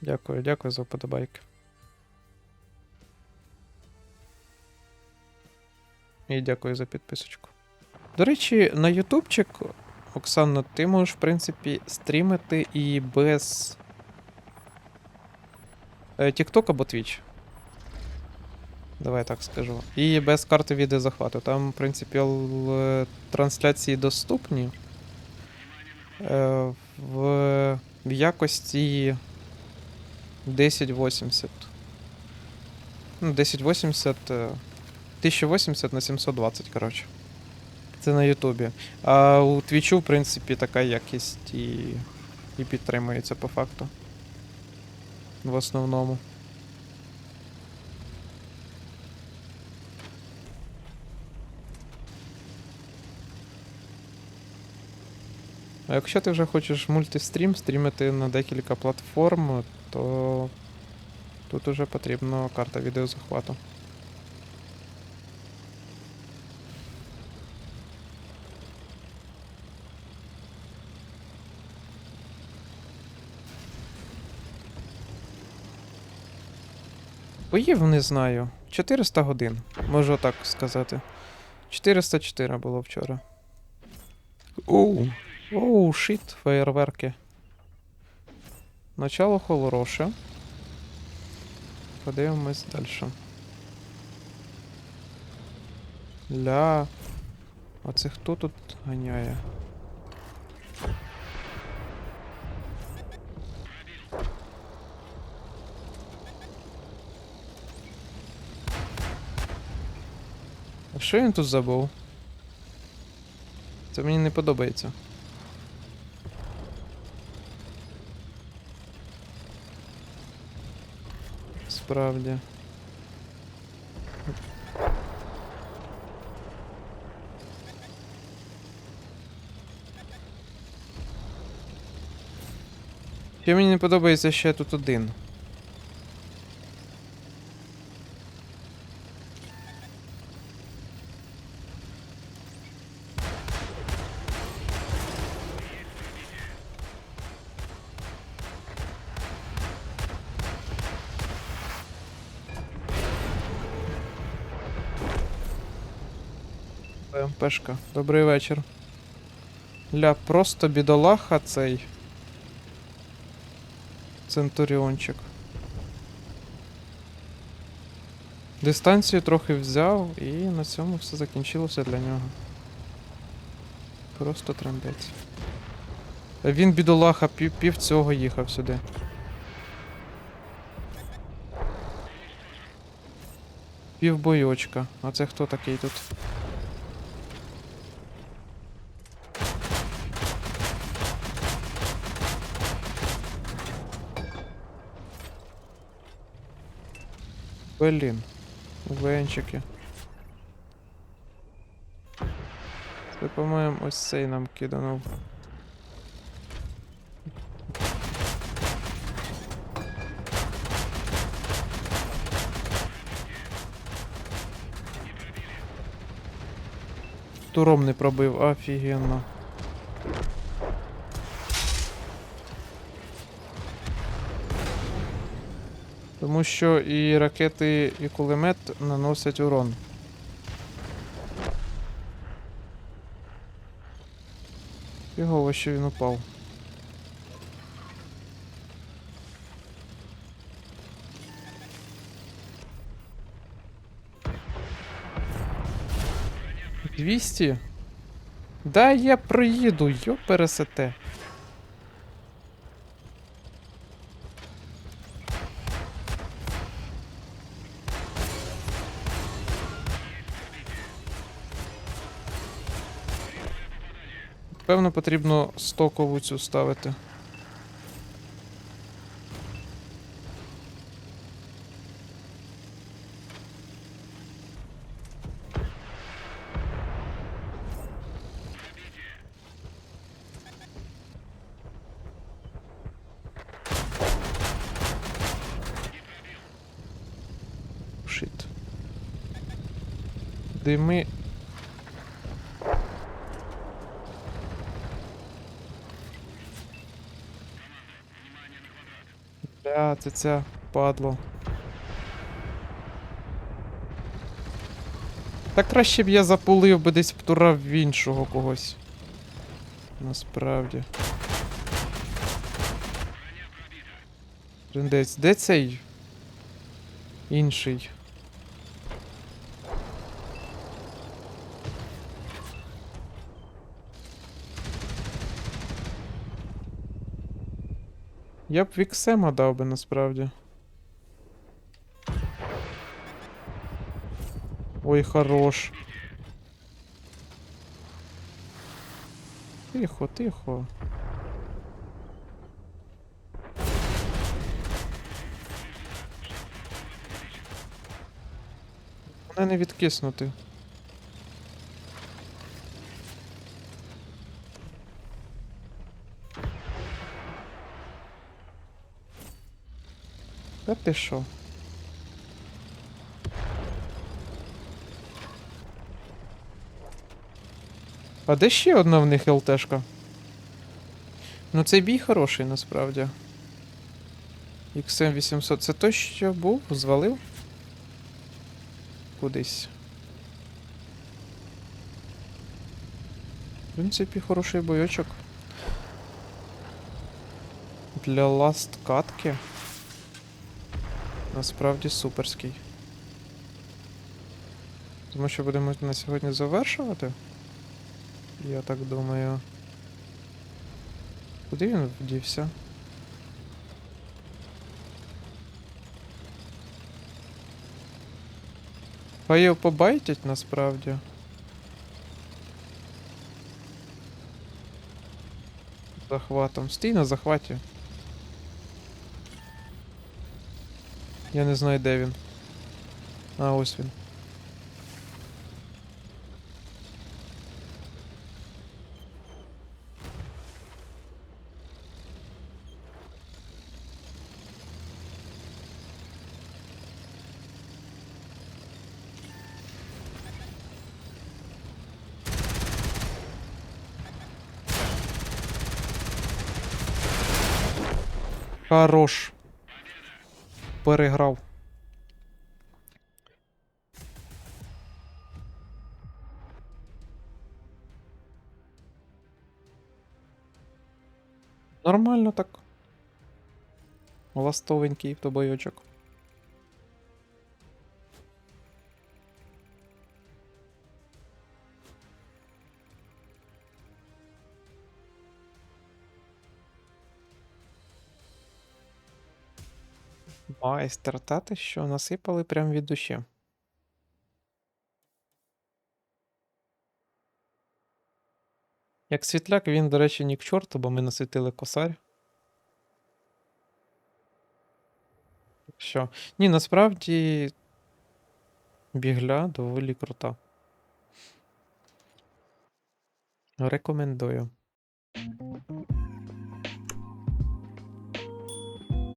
Дякую, дякую за вподобайки. І дякую за підписочку. До речі, на Ютубчик, Оксано, ти можеш, в принципі, стрімити і без е, TikTok або Twitch. Давай так скажу. І без карти відеозахвату. Там, в принципі, е, трансляції доступні. Е, в якості 1080. Ну, 1080. е, 1080 на 720, коротше. Це на Ютубі. А у Твічу, в принципі, така якість і, і підтримується по факту. В основному. А якщо ти вже хочеш мультистрім, стрімити на декілька платформ, то тут уже потрібна карта відеозахвату. Боїв не знаю. 400 годин, можу так сказати. 404 було вчора. Оу. Оу, шіт, феєрверки. Начало хороше. Подивимось далі. Ля. А це хто тут ганяє? А що він тут забув? Це мені не подобається. Справді. Що мені не подобається ще тут один. ПМПшка. Добрий вечір. Ля, просто бідолаха цей. Центуріончик. Дистанцію трохи взяв, і на цьому все закінчилося для нього. Просто трендець. Він бідолаха пів, пів цього їхав сюди. Пів бойочка. А це хто такий тут? Блін. Венчики. Це, по-моєму, ось цей нам киданув. Туром не пробив, офігенно. Тому що і ракети, і кулемет наносять урон. Фігово, що він упав. Двісті? Да, я проїду, йо пересете. Певно, потрібно стокову цю ставити. Шит. Дими це ця падло. Та краще б я запулив би десь втурав в іншого когось. Насправді. Десь, де цей? Інший. Я б Віксема дав би насправді. Ой, хорош. Тихо, тихо. Мене не відкиснути. Та ти що? А де ще одна в них ЛТшка? Ну цей бій хороший насправді. XM 800. Це той, що був? Звалив? Кудись. В принципі, хороший бойочок. Для ласт катки. Насправді суперський. Тому що будемо на сьогодні завершувати. Я так думаю. Куди він вдівся? Хай його побайтять насправді. Захватом. Стій на захваті. Я не знаю, де він. А, ось він. Хорош. Переграв. Нормально так. Ластовенький тобойочок. Майстер, та що, насипали прям від душі. Як світляк, він, до речі, ні к чорту, бо ми насвітили косарь. Що? Ні, насправді бігля доволі крута. Рекомендую.